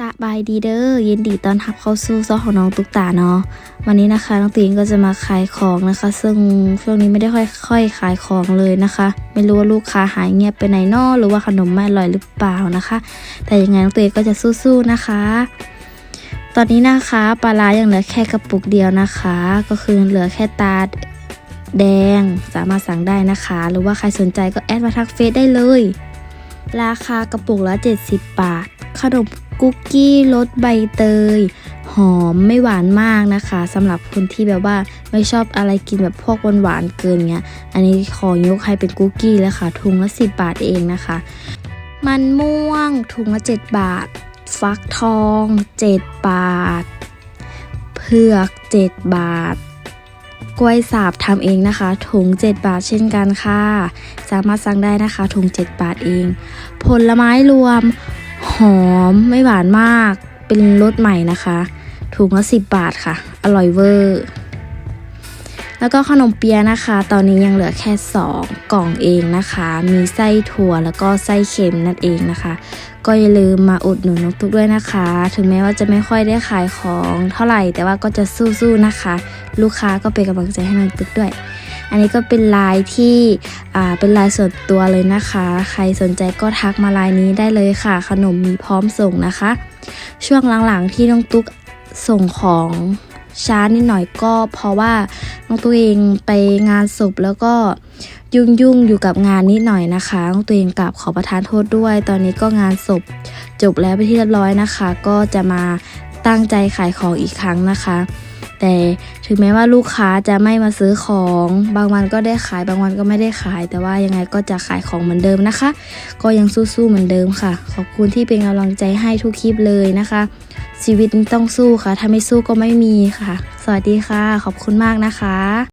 สบายดีเด้อยินดีตอนรับเข้าสู่ซอกของน้องตุ๊กตาเนาะวันนี้นะคะน้องตีนก็จะมาขายของนะคะ ซึ่งช่วงนี้ไม่ได้ค่อยค่อยขายของเลยนะคะ ไม่รู้ว่าลูกค้าหายเงียบไปไหนนอหรือว่าขนมไม่อร่อยหรือเปล่านะคะ แต่ยังไงน้องตีนก็จะสู้ๆนะคะ ตอนนี้นะคะปลาร้ายังเหลือแค่กระปุกเดียวนะคะ ก็คือเหลือแค่ตาแดงสามารถสั่งได้นะคะ หรือว่าใครสนใจก็แอดมาทักเฟซได้เลย ราคากระปุกละ 70 บาท ขนมคุกกี้รสใบเตย หอมไม่หวานมากนะคะสำหรับคนที่แบบว่าไม่ชอบอะไรกินแบบพวกหวานๆเกินเงี้ย อันนี้ขอยกให้เป็นคุกกี้แล้วค่ะ ถุงละ 10 บาทเองนะคะ มันม่วงถุงละ 7 บาท ฟักทอง 7 บาท เผือก 7 บาท กล้วยสาบทำเองนะคะ ถุง 7 บาทเช่นกันค่ะ สามารถสั่งได้นะคะถุง 7 บาทเอง ผลไม้รวม หอมไม่หวานมาก เป็นรสใหม่นะคะ ถุงละ 10 บาทค่ะ อร่อยเวอร์ แล้วก็ขนมเปียะนะคะ ตอนนี้ยังเหลือแค่ 2 กล่องเองนะคะ มีไส้ถั่วแล้วก็ไส้เค็มนั่นเองนะคะ ก็อย่าลืมมาอุดหนุนนกตุ๊กด้วยนะคะ ถึงแม้ว่าจะไม่ค่อยได้ขายของเท่าไหร่ แต่ว่าก็จะสู้ๆนะคะ ลูกค้าก็เป็นกำลังใจให้นกตุ๊กด้วย อันนี้ก็เป็นไลน์ที่อ่าเป็นไลน์ส่วนตัวเลยนะคะ ใครสนใจก็ทักมาไลน์นี้ได้เลยค่ะ ขนมมีพร้อมส่งนะคะ ช่วงหลังๆที่น้องตุ๊กส่งของ ช้านิดหน่อยก็เพราะว่าน้องตัวเองไปงานศพแล้วก็ยุ่งยุ่งๆอยู่กับงานนิดหน่อยนะคะน้องตัวเองกราบขอประทานโทษด้วย ตอนนี้ก็งานศพจบแล้วไปที่เรียบร้อยนะคะ ก็จะมาตั้งใจขายของอีกครั้งนะคะ แต่ถึงแม้ว่าลูกค้าจะไม่มาซื้อของ บางวันก็ได้ขายบางวันก็ไม่ได้ขาย แต่ว่ายังไงก็จะขายของเหมือนเดิมนะคะ ก็ยังสู้ๆเหมือนเดิมค่ะ ขอบคุณที่เป็นกำลังใจให้ทุกคลิปเลยนะคะ ชีวิตต้องสู้ค่ะ ถ้าไม่สู้ก็ไม่มีค่ะ สวัสดีค่ะ ขอบคุณมากนะคะ